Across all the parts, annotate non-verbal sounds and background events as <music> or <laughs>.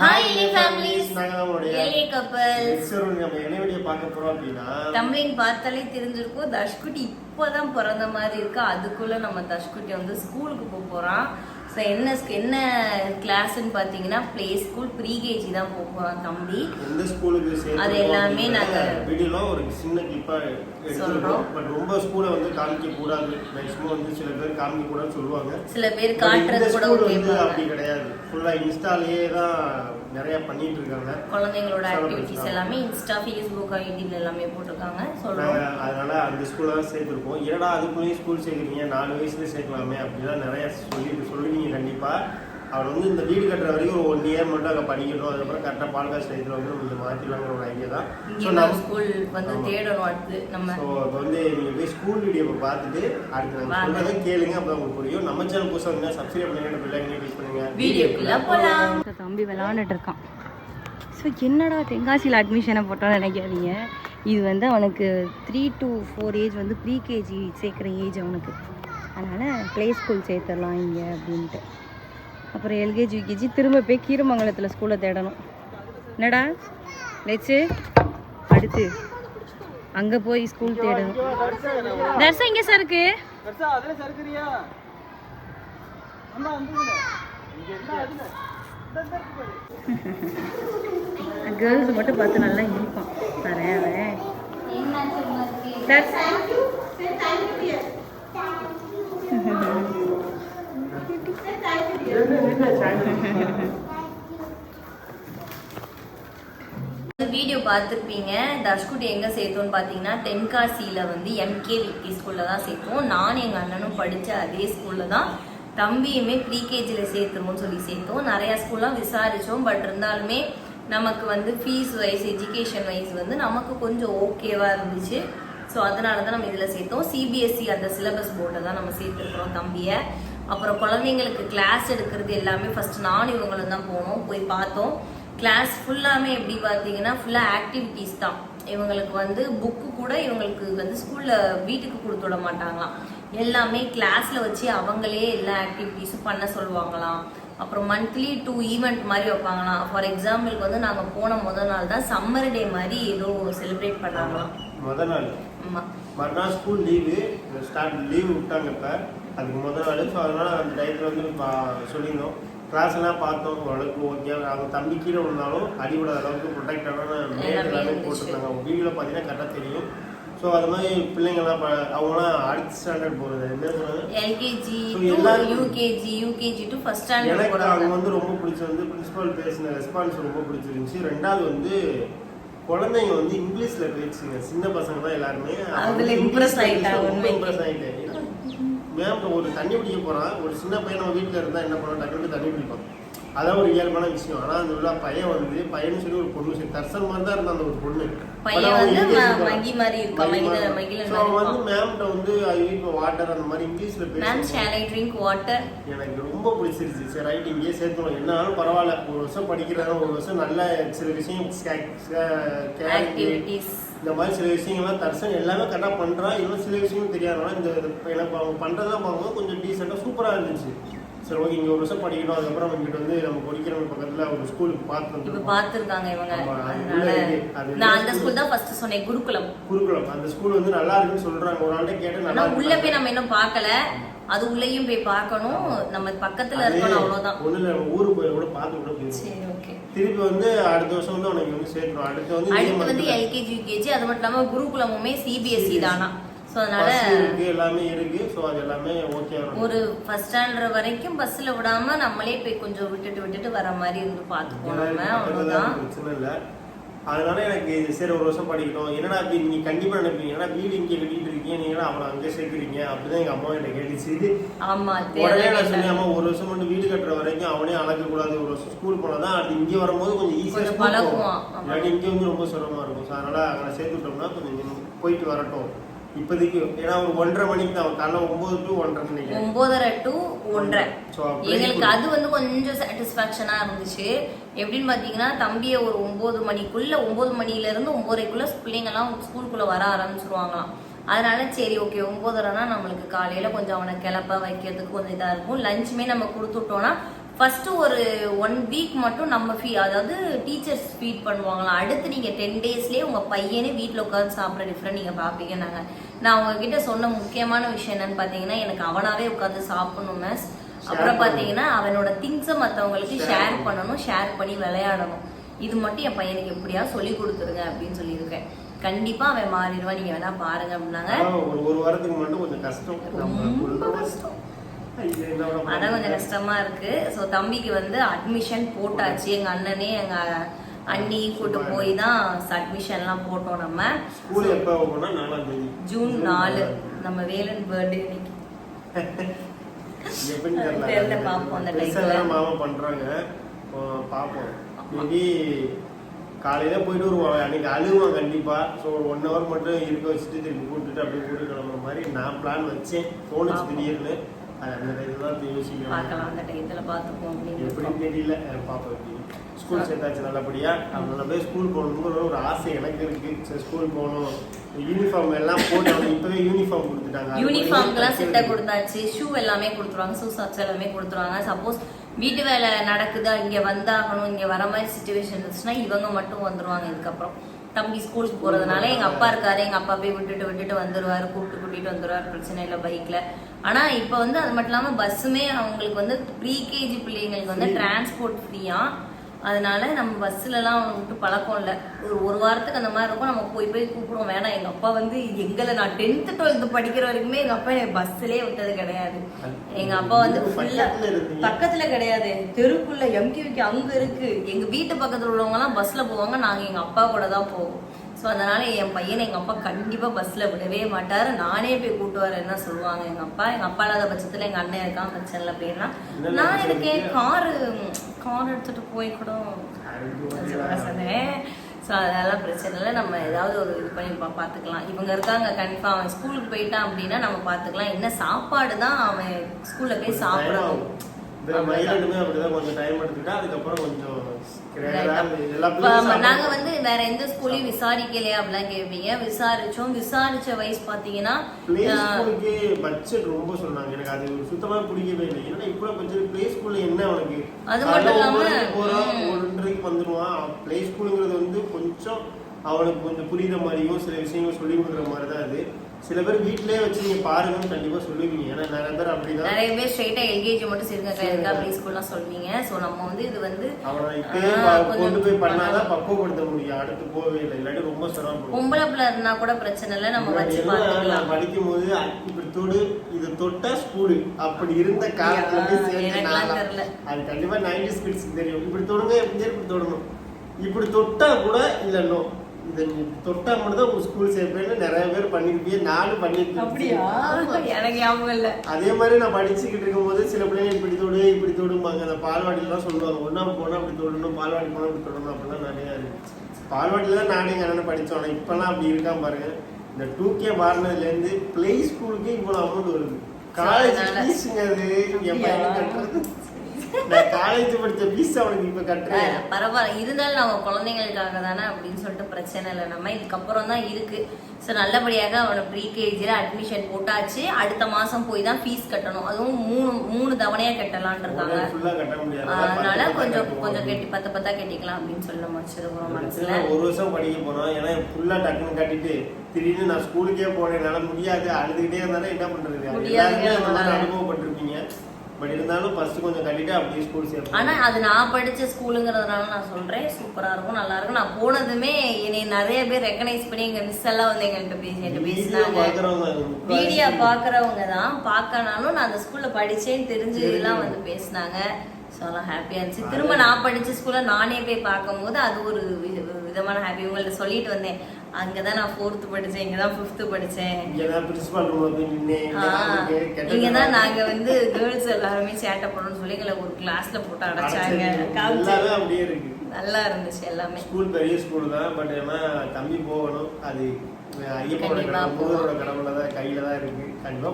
Hi எலி families நாங்க தான் உங்களுடைய எலி கப்பல்ஸ் நெக்ஸ்ட் நம்ம என்ன வீடியோ பார்க்க போறோம் அப்படின்னா தமிழின் பார்த்தாலே தெரிஞ்சிருக்கும் தஷ்குட்டி இப்போதான் பிறந்த மாதிரி இருக்கு. அதுக்குள்ள நம்ம தஷ்குட்டி வந்து ஸ்கூலுக்கு போக போறான். ஸோ என்ன என்ன கிளாஸ்ன்னு பார்த்தீங்கன்னா ப்ளே ஸ்கூல் ப்ரீ கேஜி தான் போக தம்பி. எந்த ஸ்கூலுக்கு அது எல்லாமே நாங்க வீடியோல ஒரு சின்ன கிளிப்பா சொல்றோம். எடுத்துருக்கோம். பட் ரொம்ப ஸ்கூலை வந்து காமிக்க கூடாது. மேக்ஸிமம் வந்து சில பேர் காமிக்க கூடாதுன்னு சொல்லுவாங்க. சில பேர் காட்டுறது கூட அப்படி கிடையாது. ஃபுல்லா இன்ஸ்டாலேயே தான் நிறைய பண்ணிட்டு இருக்காங்க குழந்தைங்களோட ஆக்டிவிட்டிஸ். எல்லாமே இன்ஸ்டா ஃபேஸ்புக் ஐடியில் எல்லாமே போட்டிருக்காங்க. சொல்றோம். அதனால அந்த ஸ்கூல்ல தான் சேர்த்துருக்கோம். ஏன்னா அதுக்குள்ளேயும் ஸ்கூல் சேர்க்குறீங்க? நாலு வயசுல சேர்க்கலாமே அப்படிலாம் நிறைய சொல்லி சொல்லுவீங்க கண்டிப்பா. அவர் வந்து இந்த வீடு கட்டுற வரைக்கும் ஒரு ஒன் இயர் மட்டும் அங்கே படிக்கணும். அதுக்கப்புறம் கரெக்டாக பால்காஸ் டைத்தில் வந்து நம்ம மாற்றிடலாங்கிற ஒரு ஐடியா தான். ஸோ நம்ம ஸ்கூல் வந்து. தேடணும் அடுத்து நம்ம. ஸோ இப்போ வந்து நீங்கள் போய் ஸ்கூல் வீடியோவை பார்த்துட்டு அடுத்து நம்ம. சொல்கிறத கேளுங்க. அப்போ உங்களுக்கு புரியும். நம்ம சேனல் புதுசாக இருந்தால் சப்ஸ்கிரைப் பண்ணுங்க. பெல்லைக்கனே யூஸ் பண்ணுங்க. வீடியோக்குள்ள போலாம். தம்பி விளாண்டுட்டு இருக்கான். ஸோ என்னடா தென்காசியில் அட்மிஷனை போட்டோம்னு நினைக்காதீங்க. இது வந்து அவனுக்கு த்ரீ டு ஃபோர் ஏஜ் வந்து ப்ரீ கேஜி சேர்க்குற ஏஜ் அவனுக்கு. அதனால் ப்ளே ஸ்கூல் சேர்த்துடலாம் இங்கே அப்படின்ட்டு. அப்புறம் எல்கேஜி யூகேஜி திரும்ப போய் கீரமங்கலத்தில் ஸ்கூலை தேடணும். என்னடா? லெச்சு? அடுத்து. அங்கே போய் ஸ்கூல் தேடணும். தர்சா இங்கே சார் இருக்கு கேர்ள்ஸ் மட்டும் பார்த்து நல்லா இனிப்பான். தரேன் அவன். தர்சா வீடியோ பார்த்துருப்பீங்க. தஷ்குட்டி எங்கே சேர்த்தோம்னு பார்த்தீங்கன்னா தென்காசியில் வந்து எம்கே விக்கி ஸ்கூலில் தான் சேர்த்தோம். நான் எங்கள் அண்ணனும் படித்த அதே ஸ்கூலில் தான். தம்பியுமே ப்ரீகேஜியில் சேர்த்துருவோம்னு சொல்லி சேர்த்தோம். நிறையா ஸ்கூல்லாம் விசாரித்தோம் பட் இருந்தாலுமே நமக்கு வந்து ஃபீஸ் வைஸ் எஜுகேஷன் வைஸ் வந்து நமக்கு கொஞ்சம் ஓகேவாக இருந்துச்சு. ஸோ அதனால தான் நம்ம இதில் சேர்த்தோம். சிபிஎஸ்சி அந்த சிலபஸ் போர்டை தான் நம்ம சேர்த்துருக்குறோம் தம்பியை. அப்புறம் குழந்தைங்களுக்கு கிளாஸ் எடுக்கிறது எல்லாமே ஃபர்ஸ்ட் நானும் இவங்களும் தான் போனோம். போய் பார்த்தோம். கிளாஸ் ஃபுல்லாமே எப்படி பார்த்தீங்கன்னா ஃபுல்லாக ஆக்டிவிட்டீஸ் தான். இவங்களுக்கு வந்து புக்கு கூட இவங்களுக்கு வந்து ஸ்கூலில் வீட்டுக்கு கொடுத்து விட மாட்டாங்களாம். எல்லாமே கிளாஸில் வச்சு அவங்களே எல்லா ஆக்டிவிட்டீஸும் பண்ண சொல்லுவாங்களாம். அப்புறம் மந்த்லி டூ ஈவெண்ட் மாதிரி வைப்பாங்களாம். ஃபார் எக்ஸாம்பிளுக்கு வந்து நாங்கள் போன முதல் நாள் தான் சம்மர் டே மாதிரி ஏதோ செலிப்ரேட் பண்ணாங்களாம். முத நாள்? ஆமாம் மறுநாள் ஸ்கூல் லீவு ஸ்டார்ட் லீவு விட்டாங்க இப்போ. அதுக்கு முதல் நாள் ஸோ அதனால் அந்த டயத்தில் வந்து பா- சொல்லியிருந்தோம். கிளாஸ் எல்லாம் பார்த்தோம் ஓரளவுக்கு ஓகே. அவங்க தம்பி கீழே விழுந்தாலும் அடிபடாத அளவுக்கு ப்ரொடெக்டான மேட் எல்லாமே. போட்டிருந்தாங்க. அவங்க வீடியோவில் பார்த்தீங்கன்னா கரெக்டாக தெரியும். ஸோ அது மாதிரி பிள்ளைங்கள்லாம் அவங்களாம் அடுத்த ஸ்டாண்டர்ட் போகிறது என்ன போகிறது LKG UKG UKG to first standard எனக்கு அவங்க வந்து ரொம்ப பிடிச்சது வந்து பிரின்சிபால் பேசின ரெஸ்பான்ஸ் ரொம்ப பிடிச்சிருந்துச்சு. ரெண்டாவது வந்து குழந்தைங்க வந்து இங்கிலீஷ்ல பேசுங்க சின்ன பசங்க தான் எல்லாருமே. ரொம்ப உண்மைக்கு. இம்ப்ரெஸ் ஆயிட்டேன் மேம் ஒரு தண்ணி குடிக்க போகிறான் ஒரு சின்ன பையன் நம்ம வீட்டில் இருந்தால் என்ன பண்ணுவான்? டக்குனு தண்ணி குடிப்பான். அதான் ஒரு இயல்பான விஷயம். ஆனா அந்த உள்ள பையன் வந்து பையன் சொல்லி ஒரு பொண்ணு சரி தர்சன் மாதிரி தான் இருந்தா அந்த ஒரு பொண்ணு. வந்து. மேம்கிட்ட வந்து வீட் வாட்டர் அந்த மாதிரி இங்கிலீஷ்ல வாட்டர் எனக்கு ரொம்ப பிடிச்சிருச்சு. சரி ரைட் இங்கேயே சேர்த்துணும் என்னாலும் பரவாயில்ல. ஒரு வருஷம் படிக்கிறேன் ஒரு வருஷம் நல்ல சில விஷயம் இந்த மாதிரி சில விஷயங்கள்லாம் தர்சன் எல்லாமே கரெக்டாக பண்ணுறான் இன்னும் சில விஷயம் தெரியாதனால இந்த இந்த எனக்கு அவங்க பண்ணுறதெல்லாம் பார்க்கும்போது கொஞ்சம் டீசெண்டாக சூப்பராக இருந்துச்சு. சரி ஓகே இங்கே ஒரு வருஷம் படிக்கணும் அதுக்கப்புறம் இங்கிட்ட வந்து நம்ம படிக்கிறவங்க பக்கத்தில் ஒரு ஸ்கூலுக்கு பார்த்து பார்த்துருக்காங்க இவங்க. நான் அந்த ஸ்கூல் தான் ஃபர்ஸ்ட் சொன்னேன் குருகுலம். குருகுலம். அந்த ஸ்கூல் வந்து நல்லா இருக்குன்னு சொல்கிறாங்க ஒரு ஆள்கிட்ட கேட்டு ஆனா நல்லா உள்ள போய் நம்ம இன்னும் பார்க்கல. அது உள்ளேயும் போய் பார்க்கணும். நம்ம பக்கத்துல இருக்கணும் அவ்வளவுதான். நம்ம ஊருக்கு போய் கூட பார்த்து கூட சரி ஓகே. திருப்பி வந்து அடுத்த வருஷம் வந்து உனக்கு வந்து சேர்க்கணும் அடுத்து வந்து அடுத்து வந்து எல்கேஜி யூகேஜி அது மட்டும் இல்லாம குருகுலமுமே சிபிஎஸ்சி தானா? ஸோ அதனால எல்லாமே இருக்கு. ஸோ அது எல்லாமே ஓகே ஒரு ஃபர்ஸ்ட் ஸ்டாண்டர்ட் வரைக்கும் பஸ்ல விடாம நம்மளே போய் கொஞ்சம் விட்டுட்டு விட்டுட்டு வர மாதிரி இருந்து பார்த்துப்போம் நம்ம. அவ்வளவுதான். பிரச்சனை இல்லை. அதனால எனக்கு சரி ஒரு வருஷம் படிக்கணும் என்னடா இப்படி நீங்க கண்டிப்பா நினைப்பீங்க? ஏன்னா வீடு இங்கே கட்டிட்டு இருக்கீங்க? நீங்க அவனை அங்கே சேர்க்குறீங்க? அப்படிதான் எங்க அம்மா என்ன கேட்டுச்சு. ஆமா உடனே நான் சொன்னேன் அம்மா ஒரு வருஷம் மட்டும் வீடு கட்டுற வரைக்கும் அவனே அழக கூடாது ஒரு வருஷம் ஸ்கூல் போனாதான் அது இங்க வரும்போது கொஞ்சம் ஈஸியா கொஞ்சம் ஸ்கூல் பழகுவான். இல்லாட்டி இங்க வந்து ரொம்ப சிரமமா இருக்கும். ஸோ அதனால அங்கே சேர்த்து விட்டோம்னா கொஞ்சம் போயிட்டு வரட்டும். இப்போதைக்கு ஏன்னா ஒரு ஒன்றரை மணிக்கு தான் காலைல ஒன்பது டு ஒன்றரை நினைக்கிறேன் ஒன்பதரை டு ஒன்றரை. எங்களுக்கு அது வந்து கொஞ்சம் சாட்டிஸ்ஃபேக்ஷனா இருந்துச்சு. எப்படின்னு பாத்தீங்கன்னா தம்பியை ஒரு ஒன்பது மணிக்குள்ள ஒன்பது மணில இருந்து ஒன்பதரைக்குள்ள பிள்ளைங்க எல்லாம் ஸ்கூலுக்குள்ள வர ஆரம்பிச்சிருவாங்களாம். அதனால சரி ஓகே ஒன்பதரைனா நம்மளுக்கு காலையில கொஞ்சம் அவனை கிளப்ப வைக்கிறதுக்கு கொஞ்சம் இதா இருக்கும். லஞ்சுமே நம்ம கொடுத்துட்டோம்னா ஃபர்ஸ்ட் ஒரு ஒன் வீக் மட்டும் நம்ம ஃபீ அதாவது டீச்சர்ஸ் ஃபீட் பண்ணுவாங்களாம் அடுத்து நீங்க டென் டேஸ்லயே உங்க பையனே வீட்டில் உட்காந்து சாப்பிட்ற டிஃப்ரெண்ட் நீங்க பாப்பீங்க நாங்க. நான் உங்ககிட்ட சொன்ன முக்கியமான விஷயம் என்னன்னு பாத்தீங்கன்னா எனக்கு அவனாவே உட்காந்து சாப்பிடணும் மிஸ் அப்புறம் பாத்தீங்கன்னா அவனோட திங்ஸை மத்தவங்களுக்கு ஷேர் பண்ணணும். ஷேர் பண்ணி விளையாடணும். இது மட்டும் என் பையனுக்கு எப்படியா சொல்லி கொடுத்துருங்க அப்படின்னு சொல்லியிருக்கேன். கண்டிப்பா அவன் மாறிடுவான். நீங்க வேணா பாருங்க அப்படின்னாங்க. ஒரு வாரத்துக்கு மட்டும் கொஞ்சம் கஷ்டம். ரொம்ப கஷ்டம். அதான் கொஞ்சம் கஷ்டமா இருக்கு. ஸோ தம்பிக்கு வந்து அட்மிஷன் போட்டாச்சு. எங்க அண்ணனே எங்க அண்ணி கூட்டு போய் தான் அட்மிஷன்லாம் போட்டோம் நம்ம. ஜூன் நாலு. நம்ம வேலன் பர்த்டே இன்னைக்கு பார்ப்போம் அந்த. தான் மாமா பண்றாங்க. பார்ப்போம் மேபி காலையில போயிட்டு வருவான் அன்னைக்கு அழுவான் கண்டிப்பா. ஸோ ஒரு ஒன் ஹவர் மட்டும் இருக்க வச்சுட்டு திருப்பி கூட்டிட்டு அப்படியே கூட்டு கிளம்புற மாதிரி நான் பிளான் வச்சேன். தோணுச்சு. திடீர்னு. அது அந்த டைத்துல தான் யோசிக்கிறேன் பார்க்கலாம் அந்த டயத்துல பார்த்துப்போம் அப்படின்னு எப்படின்னு தெரியல. ஸ்கூல் சேர்த்தாச்சு நல்லபடியா? அவன் நல்லபடியா ஸ்கூல் போகணுங்கிற ஒரு ஆசை எனக்கு இருக்கு. சரி ஸ்கூல் போகணும். யூனிஃபார்ம் எல்லாம் போட்டு அவனுக்கு இப்பவே யூனிஃபார்ம் கொடுத்துட்டாங்க. யூனிஃபார்ம்க்குலாம் சிட்டை கொடுத்தாச்சு. ஷூ எல்லாமே கொடுத்துருவாங்க. ஷூ சாக்ஸ் எல்லாமே கொடுத்துருவாங்க. சப்போஸ் வீட்டு வேலை நடக்குதா? இங்க வந்தாகணும். இங்க வர மாதிரி சுச்சுவேஷன் இருந்துச்சுன்னா இவங்க மட்டும் வந்துருவாங்க இதுக்கப்புறம். தம்பி ஸ்கூலுக்கு போறதுனால எங்க அப்பா இருக்காரு. எங்க அப்பா போய் விட்டுட்டு விட்டுட்டு வந்துருவாரு. கூப்பிட்டு கூட்டிட்டு வந்துருவாரு. பிரச்சனை இல்லை பைக்ல ஆனா இப்ப வந்து அது மட்டும் இல்லாம பஸ்ஸுமே அவங்களுக்கு வந்து ப்ரீகேஜி பிள்ளைங்களுக்கு வந்து டிரான்ஸ்போர்ட் ஃப்ரீயா அதனால நம்ம பஸ்ல எல்லாம் விட்டு பழக்கம் இல்லை. ஒரு ஒரு வாரத்துக்கு அந்த மாதிரி இருக்கும். நம்ம போய் போய் கூப்பிடுவோம். வேணாம். எங்க அப்பா வந்து எங்களை நான் டென்த்து டுவெல்த்து படிக்கிற வரைக்குமே எங்க அப்பா எனக்கு பஸ்லயே விட்டது கிடையாது. எங்க அப்பா வந்து ஃபுல்லா பக்கத்துல கிடையாது. தெருக்குள்ள எம்கேவிக்கு அங்க இருக்கு. எங்க வீட்டு பக்கத்துல உள்ளவங்க எல்லாம் பஸ்ல போவாங்க. நாங்க எங்க அப்பா கூட தான் போவோம். ஸோ அதனால என் பையனை எங்க அப்பா கண்டிப்பா பஸ்ல விடவே மாட்டாரு. நானே போய் கூட்டு வரேன்னு சொல்லுவாங்க எங்க அப்பா? எங்க அப்பா இல்லாத பட்சத்துல எங்க அண்ணன் இருக்கான். பிரச்சனை அப்படின்னா. நான் பிரச்சனை எனக்கு இருக்கு? காரு கார் எடுத்துட்டு போய் கூட ஸோ அதெல்லாம் பிரச்சனை இல்லை. நம்ம ஏதாவது ஒரு இது பண்ணி பார்த்துக்கலாம் இவங்க இருக்காங்க கண்டிப்பாக அவன் ஸ்கூலுக்கு போயிட்டான் அப்படின்னா நம்ம பார்த்துக்கலாம் என்ன சாப்பாடு தான் அவன் ஸ்கூலில் போய் சாப்பிடணும். கொஞ்சம் கொஞ்சம் நாங்க. வந்து வேற எந்த ஸ்கூலையும் விசாரிக்கலையா அப்படிலாம் கேட்பீங்க விசாரிச்சோம். விசாரிச்ச வயசு பாத்தீங்கன்னா பிளே ஆஹ், ஸ்கூலுக்கு பட்ஜெட் ரொம்ப சொன்னாங்க. எனக்கு அது சுத்தமா பிடிக்கவே இல்லை. ஏன்னா இப்போ பட்ஜெட் பிளே ஸ்கூல்ல என்ன அவனுக்கு அது மட்டும் இல்லாம. ஒன்றரைக்கு வந்துருவான் பிளே ஸ்கூலுங்கிறது வந்து கொஞ்சம் அவனுக்கு கொஞ்சம் புரியுற மாதிரியும் சில விஷயங்கள் சொல்லி கொடுக்குற மாதிரி தான் அது. சில பேர் வீட்டிலேயே வச்சு நீங்க பாருங்கன்னு கண்டிப்பா சொல்லுவீங்க. ஏன்னா நிறைய பேர் அப்படிதான் நிறைய பேர் ஸ்ட்ரைட்டா எல்கேஜி மட்டும் சேர்க்க இருக்கா ப்ரீ ஸ்கூல்லாம் சொல்வீங்க சோ நம்ம வந்து இது வந்து அவனை இப்பயே கொண்டு போய் பண்ணாதான் பக்குவப்படுத்த முடியும். அடுத்து போகவே இல்லை. இல்லாட்டி ரொம்ப சிரமப்படும் பொம்பளை பிள்ளை இருந்தா கூட பிரச்சனை இல்லை. நம்ம வச்சு பார்த்துக்கலாம். படிக்கும் போது இப்படி தொடு இது தொட்டா ஸ்கூலு அப்படி இருந்த காலத்துல போய் சேர்ந்த. அது கண்டிப்பா நைன்டி ஸ்கிட்ஸ் தெரியும். இப்படி தொடுங்க எப்படி இப்படி தொடணும். இப்படி தொட்டா கூட இல்ல நோ இதை தொட்டா மட்டும் தான் உங்க ஸ்கூல் சேர்ப்பேன்னு நிறைய பேர் பண்ணிருப்பீங்க நானும் பண்ணிருக்கேன் எனக்கு ஞாபகம் இல்ல. அதே மாதிரி நான் படிச்சுக்கிட்டு இருக்கும்போது சில பிள்ளைங்க இப்படி தொடு இப்படி தொடும்பாங்க. அந்த பால்வாடிலாம் சொல்லுவாங்க ஒன்னாம் போனா அப்படி தொடணும் பால்வாடி போனா இப்படி தொடணும் அப்படிலாம் நிறைய இருக்கு. பால்வாடியில தான் நானே எங்க அண்ணன் படிச்சோம். ஆனா இப்பெல்லாம் அப்படி இருக்காம பாருங்க. இந்த டூ கே பிளே ஸ்கூலுக்கு இவ்வளவு அமௌண்ட் வருது. காலேஜ் அதனால. ஃபீஸுங்க அது. என் பையன் கட்டுறது. நான் காலேஜ் படிச்ச ஃபீஸ் அவனுக்கு இப்ப கட்டுறேன். பரவாயில்ல. இருந்தாலும் நம்ம குழந்தைங்களுக்காக தானே அப்படின்னு சொல்லிட்டு பிரச்சனை இல்லை. நம்ம இதுக்கப்புறம் தான் இருக்கு. ஸோ நல்லபடியாக அவனை ப்ரீகேஜியில் அட்மிஷன் போட்டாச்சு. அடுத்த மாசம் போய் தான் ஃபீஸ் கட்டணும். அதுவும் மூணு மூணு தவணையா கட்டலாம்னு இருக்காங்க. அதனால கொஞ்சம் கொஞ்சம். கட்டி பத்து பத்தா கட்டிக்கலாம் அப்படின்னு சொல்லி நம்ம வச்சிருக்கிறோம் மனசுல. ஒரு வருஷம் படிக்க போனோம் ஏன்னா ஃபுல்லா டக்குன்னு கட்டிட்டு திடீர்னு நான் ஸ்கூலுக்கே போனேன் என்னால முடியாது. அழுதுகிட்டே இருந்தாலும் என்ன பண்றது. அனுபவப்பட்டிருப்பீங்க. பட் இருந்தாலும் ஃபர்ஸ்ட் கொஞ்சம் கட்டிட்டு அப்படியே ஸ்கூல் ஆனா சேர்ப்போம் அது நான் படிச்ச ஸ்கூலுங்கிறதுனால நான் சொல்றேன் சூப்பரா இருக்கும் நல்லா இருக்கும். நான் போனதுமே என்னை நிறைய பேர் ரெக்கனைஸ் பண்ணி எங்க மிஸ் எல்லாம் வந்து எங்கள்கிட்ட பேசி என்கிட்ட பேசினாங்க. வீடியோ பாக்குறவங்க தான். பார்க்கனாலும் நான் அந்த ஸ்கூல்ல படிச்சேன்னு தெரிஞ்சு எல்லாம் வந்து பேசினாங்க. ஸோ ஹாப்பியா இருந்துச்சு. திரும்ப நான் படிச்ச ஸ்கூல்ல நானே போய் பார்க்கும்போது அது ஒரு விதமான ஹாப்பி உங்கள்ட்ட சொல்லிட்டு வந்தேன். அங்கதான் நான் ஃபோர்த்து ஃபிஃப்த்து நின்னேன் இங்க தான் கெட்ட இங்கதான் நாங்க வந்து கேர்ள்ஸ் எல்லாருமே சேட்டை பண்ணணும்னு சொல்லி எங்களை ஒரு கிளாஸ்ல போட்டு அடைச்சாங்க. நல்லா இருந்துச்சு எல்லாமே. ஸ்கூல் பெரிய ஸ்கூல் தான் பட் ஏன்னா தம்பி போகணும் அது ஐயப்போட கண்டிப்பா கடவுள் முருகனோட கடவுள தான் கையில தான் இருக்கு. கண்டிப்பா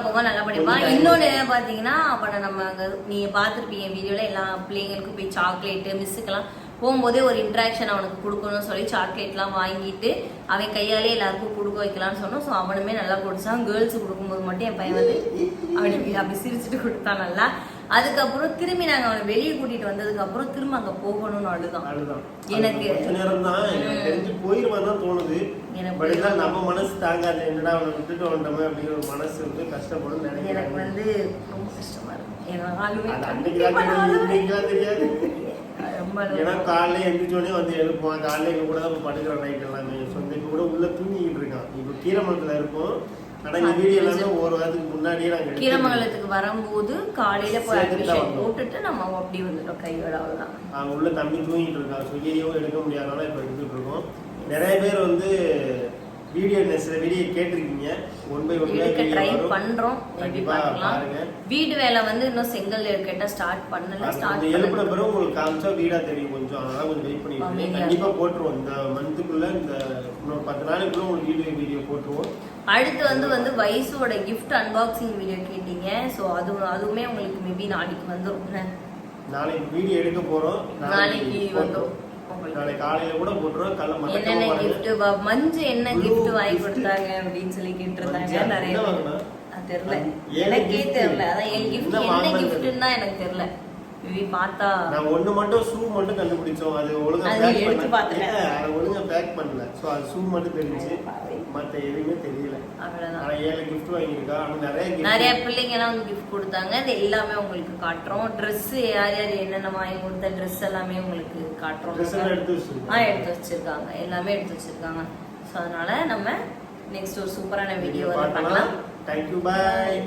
போக நல்லா படிப்பான் இன்னொன்னு என்ன பாத்தீங்கன்னா அவனை நம்ம அங்க நீங்க பாத்திருப்பீங்க வீடியோல எல்லா பிள்ளைங்களுக்கும் போய் சாக்லேட் மிஸ்ஸுக்கெல்லாம் போகும்போதே ஒரு இன்ட்ராக்ஷன் அவனுக்கு கொடுக்கணும்னு சொல்லி சாக்லேட்லாம் வாங்கிட்டு அவன் கையாலே எல்லாருக்கும் கொடுக்க வைக்கலாம்னு சொன்னோம். ஸோ அவனுமே நல்லா குடிச்சான் கேர்ள்ஸ் கொடுக்கும்போது மட்டும் என் பையன் வந்து அப்படி அப்படி சிரிச்சுட்டு கொடுத்தான் நல்லா. அதுக்கப்புறம் திரும்பி நாங்க அவனை வெளியே கூட்டிட்டு வந்ததுக்கு அப்புறம் திரும்ப அங்க போகணும்னு அழுதான். அதுதான் எனக்கு- நேரம் தான். தெரிஞ்சு போயிருவான் தான் தோணுது. எனக்கு நம்ம மனசு தாங்காது. என்னடா அவனை விட்டுட்டு வந்துட்டோமே அப்படிங்கிற ஒரு மனசு வந்து கஷ்டப்படும் எனக்கு வந்து ரொம்ப கஷ்டமா இருக்கும் ஏன்னா ஆளுமே தெரியாது. <laughs> ஏன்னா. காலையில எந்திரிச்சோடனே வந்து எழுப்புவான் காலையில எங்க கூட தான் படுக்கிற நைட் எல்லாமே சொந்த இப்ப கூட உள்ள தூங்கிட்டு இருக்கான். இப்போ கீரமங்கலத்துல இருப்போம். ஆனா இந்த வீடியோ எல்லாமே ஒரு வாரத்துக்கு முன்னாடியே நாங்க எடுத்து- கீரமங்கலத்துக்கு வரும்போது காலையில போய் அட்மிஷன். போட்டுட்டு நம்ம அப்படி வந்துட்டோம் கையோட அவ்வளவுதான். அவங்க உள்ள தம்பி தூங்கிட்டு இருக்கான். சுகியோ எடுக்க முடியாதனால இப்போ எடுத்துட்டு இருக்கோம். நிறைய பேர் வந்து வீடியோ சில வீடியோ கேட்டிருக்கீங்க. ஒன் பை ஒன் ட்ரை பண்றோம். மேபி பார்க்கலாம். வீடு வேலை வந்து இன்னும் செங்கல் கேட்டா ஸ்டார்ட் பண்ணல ஸ்டார்ட் எழுப்பின பிறகு உங்களுக்கு காமிச்சா வீடா தெரியும் கொஞ்சம். அதனால கொஞ்சம் வெயிட் பண்ணிட்டு கண்டிப்பா போட்டுருவோம். இந்த மந்த்துக்குள்ள இந்த இன்னொரு பத்து நாளைக்குள்ள உங்களுக்கு வீடியோ வீடியோ போட்டுருவோம். அடுத்து வந்து வந்து வயசோட கிஃப்ட் அன்பாக்சிங் வீடியோ கேட்டீங்க. ஸோ அது அதுவுமே உங்களுக்கு மேபி நாளைக்கு வந்துடும் நாளைக்கு வீடியோ எடுக்க போறோம். நாளைக்கு போட்டுருவோம். நாளைக்கு காலையில கூட போட்டுருவோம் கல்ல என்னென்ன gift பாருங்க. வா- மஞ்சு என்ன gift வாங்கி. கொடுத்தாங்க அப்படின்னு சொல்லி கேட்டிருந்தாங்க நிறைய தெரியல எனக்கே? தெரியல அதான் என் gift என்ன? கிஃப்ட்னு எனக்கு தெரியல மேபி பார்த்தா நான் ஒண்ணு மட்டும் ஷூ மட்டும் கண்டுபிடிச்சோம். அது ஒழுங்கா அது பேக் எடுத்து பண்ணல. பார்த்துட்டேன். இல்ல, அதை ஒழுங்கா பேக் பண்ணல. சோ அது ஷூ மட்டும் தெரிஞ்சு மத்த எதுவுமே தெரியல. அவ்வளவுதான். ஆனா ஏழு gift வாங்கியிருக்கா? ஆனா நிறைய gift நிறைய பிள்ளைங்க எல்லாம் வந்து கிஃப்ட் கொடுத்தாங்க. அது எல்லாமே உங்களுக்கு காட்டுறோம். Dress யார் யார் என்னென்ன வாங்கி கொடுத்த Dress எல்லாமே உங்களுக்கு காட்டுறோம். Dress எல்லாம் எடுத்து ஆ வச்சிருக்கோம் எடுத்து வச்சிருக்காங்க. எல்லாமே எடுத்து வச்சிருக்காங்க. ஸோ அதனால நம்ம நெக்ஸ்ட் ஒரு சூப்பரான வீடியோ பார்க்கலாம். Thank you bye